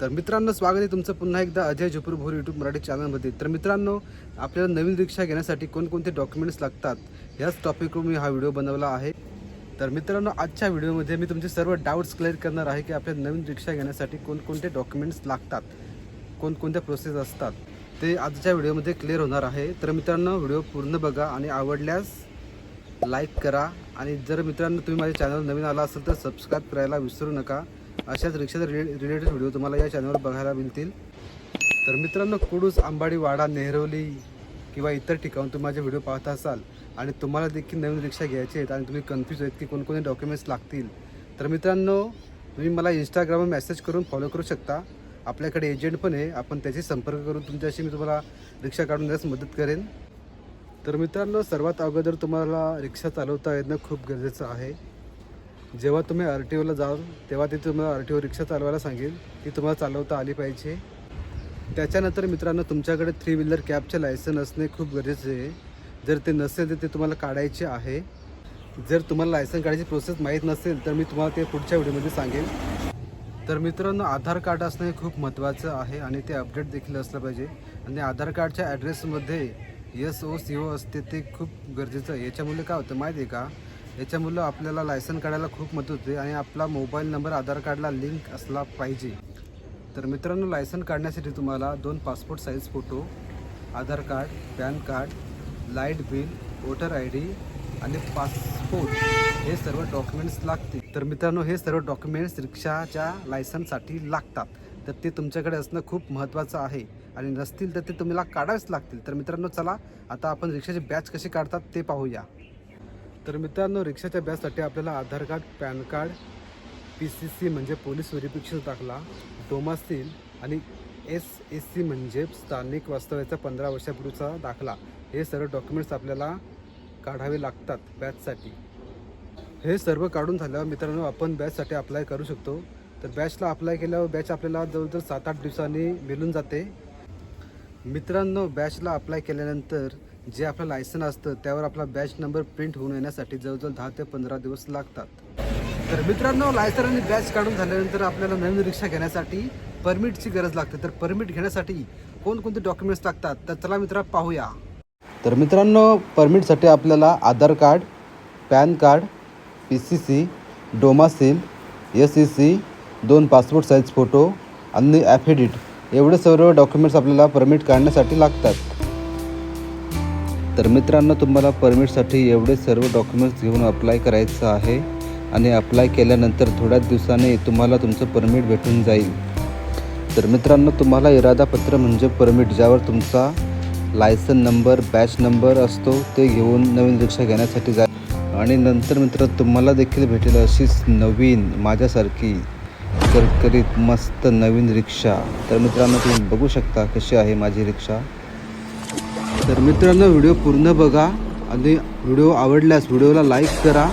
तर मित्रांनो स्वागत आहे तुमचं पुन्हा एकदा अजय झुपूर भोर यूट्यूब मराठी चॅनलमध्ये तर मित्रांनो आपल्याला नवीन रिक्षा घेण्यासाठी कोणकोणते डॉक्युमेंट्स लागतात ह्याच टॉपिकवर मी हा व्हिडिओ बनवला आहे. तर मित्रांनो आजच्या व्हिडिओमध्ये मी तुमचे सर्व डाऊट्स क्लिअर करणार आहे की आपल्या नवीन रिक्षा घेण्यासाठी कोणकोणते डॉक्युमेंट्स लागतात कोणकोणत्या प्रोसेस असतात ते आजच्या व्हिडिओमध्ये क्लिअर होणार आहे. तर मित्रांनो व्हिडिओ पूर्ण बघा आणि आवडल्यास लाईक करा. आणि जर मित्रांनो तुम्ही माझ्या चॅनल नवीन आला असेल तर सबस्क्राईब करायला विसरू नका. अशाच रिक्षाचे रिलेटेड व्हिडिओ तुम्हाला या चॅनलवर बघायला मिळतील. तर मित्रांनो कुडूस आंबाडी वाडा नेहरवली किंवा इतर ठिकाण तुम्ही माझे व्हिडिओ पाहत असाल आणि तुम्हाला देखील नवीन रिक्षा घ्यायची आहेत आणि तुम्ही कन्फ्यूज आहेत की कोणकोणते डॉक्युमेंट्स लागतील. तर मित्रांनो तुम्ही मला इंस्टाग्रामवर मेसेज करून फॉलो करू शकता. आपल्याकडे एजंट पण आहे. आपण त्याशी संपर्क करून तुमच्याशी मी तुम्हाला रिक्षा काढून देण्यास मदत करेन. तर मित्रांनो सर्वात अगोदर तुम्हाला रिक्षा चालवता येणं खूप गरजेचं आहे. जेव्हा तुम्ही आर टी ओला जाल तेव्हा ते तुम्हाला आर टी ओ रिक्षा चालवायला सांगेल. ती तुम्हाला चालवता आली पाहिजे. त्याच्यानंतर मित्रांनो तुमच्याकडे थ्री व्हीलर कॅबचे लायसन असणे खूप गरजेचे आहे. जर ते नसेल तर ते तुम्हाला काढायचे आहे. जर तुम्हाला लायसन काढायची प्रोसेस माहीत नसेल तर मी तुम्हाला ते पुढच्या व्हिडिओमध्ये सांगेन तर मित्रांनो आधार कार्ड असणं हे खूप महत्त्वाचं आहे आणि ते अपडेट देखील असलं पाहिजे. आणि आधार कार्डच्या ॲड्रेसमध्ये यस ओ सी ओ असते ते खूप गरजेचं आहे. याच्यामुळे काय होतं माहिती आहे का? याच्यामुळं आपल्याला लायसन काढायला खूप मदत होते आणि आपला मोबाईल नंबर आधार कार्डला लिंक असला पाहिजे. तर मित्रांनो लायसन काढण्यासाठी तुम्हाला दोन passport size photo Aadhaar card PAN card light bill voter I D आणि पासपोर्ट हे सर्व डॉक्युमेंट्स लागतील. तर मित्रांनो हे सर्व डॉक्युमेंट्स रिक्षाच्या लायसनसाठी लागतात. तर ते तुमच्याकडे असणं खूप महत्त्वाचं आहे. आणि नसतील तर ते तुम्हाला काढावेच लागतील. तर मित्रांनो चला आता आपण रिक्षाची बॅच कशी काढतात ते पाहूया. तर मित्रांनो रिक्षाच्या बॅचसाठी आपल्याला Aadhaar card PAN card P C C म्हणजे पोलीस व्हेरिफिकेशन दाखला डोमासील आणि एस एस सी म्हणजे स्थानिक वास्तव्याचा पंधरा वर्षापूर्वीचा दाखला. हे सर्व डॉक्युमेंट्स आपल्याला काढावे लागतात बॅचसाठी. हे सर्व काढून झाल्यावर मित्रांनो आपण बॅचसाठी अप्लाय करू शकतो. तर बॅचला अप्लाय केल्यावर बॅच आपल्याला जवळजवळ सात आठ दिवसांनी मिळून जाते. मित्रांनो बॅचला अप्लाय केल्यानंतर जे आपलं लायसन असतं त्यावर आपला बॅच नंबर प्रिंट होऊन येण्यासाठी जवळजवळ दहा ते पंधरा दिवस लागतात. तर मित्रांनो लायसन आणि बॅच काढून झाल्यानंतर आपल्याला नवीन रिक्षा घेण्यासाठी परमिटची गरज लागते. तर परमिट घेण्यासाठी कोणकोणते डॉक्युमेंट्स लागतात तर चला मित्रा पाहूया. तर मित्रांनो परमिटसाठी आपल्याला Aadhaar card PAN card P C C domicile S E C दोन पासपोर्ट साईज फोटो आणि ॲफिडेविट एवढे सर्व डॉक्युमेंट्स आपल्याला परमिट काढण्यासाठी लागतात. तर मित्रांनो तुम्हाला परमिटसाठी एवढे सर्व डॉक्युमेंट्स घेऊन अप्लाय करायचं आहे आणि अप्लाय केल्यानंतर थोड्याच दिवसांनी तुम्हाला तुमचं परमिट भेटून जाईल. तर मित्रांनो तुम्हाला इरादापत्र म्हणजे परमिट ज्यावर तुमचा लायसन नंबर बॅच नंबर असतो ते घेऊन नवीन रिक्षा घेण्यासाठी जा आणि नंतर मित्र तुम्हाला देखील भेटेल अशीच नवीन माझ्यासारखी करकरीत मस्त नवीन रिक्षा. तर मित्रांनो तुम्ही बघू शकता कशी आहे माझी रिक्षा. तर मित्रांनो व्हिडिओ पूर्ण बघा आणि व्हिडिओ आवडल्यास व्हिडिओला लाईक करा.